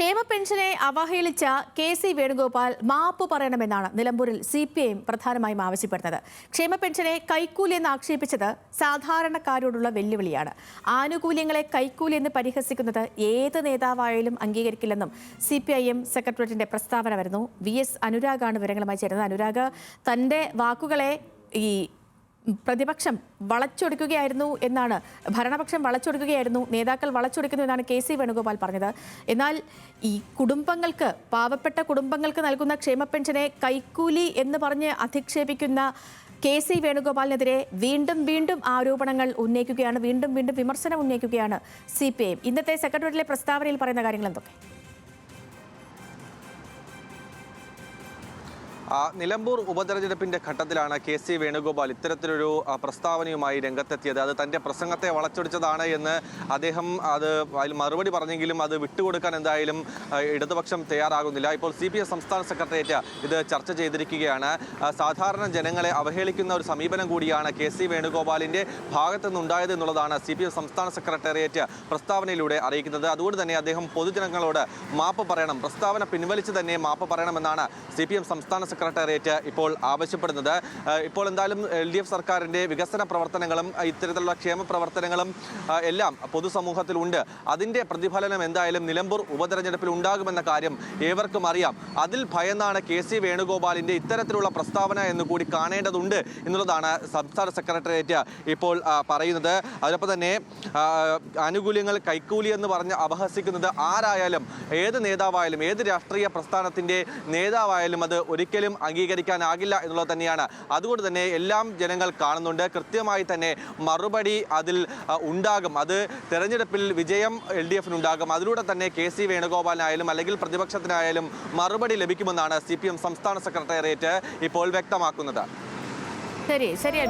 ക്ഷേമ പെൻഷനെ അവഹേളിച്ച കെ സി വേണുഗോപാൽ മാപ്പ് പറയണമെന്നാണ് നിലമ്പൂരിൽ സി പി ഐ പ്രധാനമായും ആവശ്യപ്പെടുന്നത്. ക്ഷേമ പെൻഷനെ കൈക്കൂലി എന്ന് ആക്ഷേപിച്ചത് സാധാരണക്കാരോടുള്ള വെല്ലുവിളിയാണ്. ആനുകൂല്യങ്ങളെ കൈക്കൂലി എന്ന് പരിഹസിക്കുന്നത് ഏത് നേതാവായാലും അംഗീകരിക്കില്ലെന്നും സി പി ഐ എം സെക്രട്ടേറിയറ്റിന്റെ പ്രസ്താവന വരുന്നു. വി എസ് അനുരാഗാണ് വിവരങ്ങളുമായി ചേരുന്നത്. അനുരാഗ് തന്റെ വാക്കുകളെ ഈ പ്രതിപക്ഷം വളച്ചൊടുക്കുകയായിരുന്നു എന്നാണ് ഭരണപക്ഷം വളച്ചൊടുക്കുകയായിരുന്നു നേതാക്കൾ വളച്ചൊടുക്കുന്നു എന്നാണ് കെ സി വേണുഗോപാൽ പറഞ്ഞത്. എന്നാൽ ഈ കുടുംബങ്ങൾക്ക് പാവപ്പെട്ട കുടുംബങ്ങൾക്ക് നൽകുന്ന ക്ഷേമ പെൻഷനെ കൈക്കൂലി എന്ന് പറഞ്ഞ് അധിക്ഷേപിക്കുന്ന കെ സി വേണുഗോപാലിനെതിരെ വീണ്ടും വീണ്ടും ആരോപണങ്ങൾ ഉന്നയിക്കുകയാണ് വീണ്ടും വീണ്ടും വിമർശനം ഉന്നയിക്കുകയാണ് സി പി ഐ ഇന്നത്തെ സെക്രട്ടേറിയറ്റിലെ പ്രസ്താവനയിൽ പറയുന്ന കാര്യങ്ങൾ എന്തൊക്കെ നിലമ്പൂർ ഉപതെരഞ്ഞെടുപ്പിന്റെ ഘട്ടത്തിലാണ് കെ സി വേണുഗോപാൽ ഇത്തരത്തിലൊരു പ്രസ്താവനയുമായി രംഗത്തെത്തിയത്. അത് തന്റെ പ്രസംഗത്തെ വളച്ചൊടിച്ചതാണ് എന്ന് അദ്ദേഹം അത് അതിൽ മറുപടി പറഞ്ഞെങ്കിലും അത് വിട്ടുകൊടുക്കാൻ എന്തായാലും ഇടതുപക്ഷം തയ്യാറാകുന്നില്ല. ഇപ്പോൾ സി എസ് സംസ്ഥാന സെക്രട്ടേറിയറ്റ് ഇത് ചർച്ച ചെയ്തിരിക്കുകയാണ്. സാധാരണ ജനങ്ങളെ അവഹേളിക്കുന്ന ഒരു സമീപനം കൂടിയാണ് കെ സി വേണുഗോപാലിന്റെ ഭാഗത്തു നിന്നുണ്ടായത് എന്നുള്ളതാണ് സി പി എം സംസ്ഥാന സെക്രട്ടേറിയറ്റ് പ്രസ്താവനയിലൂടെ അറിയിക്കുന്നത്. അതുകൊണ്ട് തന്നെ അദ്ദേഹം പൊതുജനങ്ങളോട് മാപ്പ് പറയണം പ്രസ്താവന പിൻവലിച്ച് തന്നെ മാപ്പ് പറയണമെന്നാണ് സി പി എം സംസ്ഥാന സെക്രട്ടേറിയറ്റ് ഇപ്പോൾ ആവശ്യപ്പെടുന്നത്. ഇപ്പോൾ എന്തായാലും എൽ ഡി എഫ് സർക്കാരിന്റെ വികസന പ്രവർത്തനങ്ങളും ഇത്തരത്തിലുള്ള ക്ഷേമ പ്രവർത്തനങ്ങളും എല്ലാം പൊതുസമൂഹത്തിലുണ്ട്. അതിന്റെ പ്രതിഫലനം എന്തായാലും നിലമ്പൂർ ഉപതെരഞ്ഞെടുപ്പിൽ ഉണ്ടാകുമെന്ന കാര്യം ഏവർക്കും അറിയാം. അതിൽ ഭയന്നാണ് കെ സി വേണുഗോപാലിന്റെ ഇത്തരത്തിലുള്ള പ്രസ്താവന എന്ന് കൂടി കാണേണ്ടതുണ്ട് എന്നുള്ളതാണ് സംസ്ഥാന സെക്രട്ടേറിയറ്റ് ഇപ്പോൾ പറയുന്നത്. അതോടൊപ്പം തന്നെ ആനുകൂല്യങ്ങൾ കൈക്കൂലി എന്ന് പറഞ്ഞ് അപഹസിക്കുന്നത് ആരായാലും ഏത് നേതാവായാലും ഏത് രാഷ്ട്രീയ പ്രസ്ഥാനത്തിന്റെ നേതാവായാലും അത് ഒരിക്കലും അംഗീകരിക്കാനാകില്ല എന്നുള്ളത് തന്നെയാണ്. അതുകൊണ്ട് തന്നെ എല്ലാം ജനങ്ങൾ കാണുന്നുണ്ട്. കൃത്യമായി തന്നെ മറുപടി അതിൽ ഉണ്ടാകും. അത് തെരഞ്ഞെടുപ്പിൽ വിജയം എൽ ഡി എഫിനുണ്ടാകും. അതിലൂടെ തന്നെ കെ സി വേണുഗോപാലിനായാലും അല്ലെങ്കിൽ പ്രതിപക്ഷത്തിനായാലും മറുപടി ലഭിക്കുമെന്നാണ് സി സംസ്ഥാന സെക്രട്ടേറിയറ്റ് ഇപ്പോൾ വ്യക്തമാക്കുന്നത്. ശരി ശരി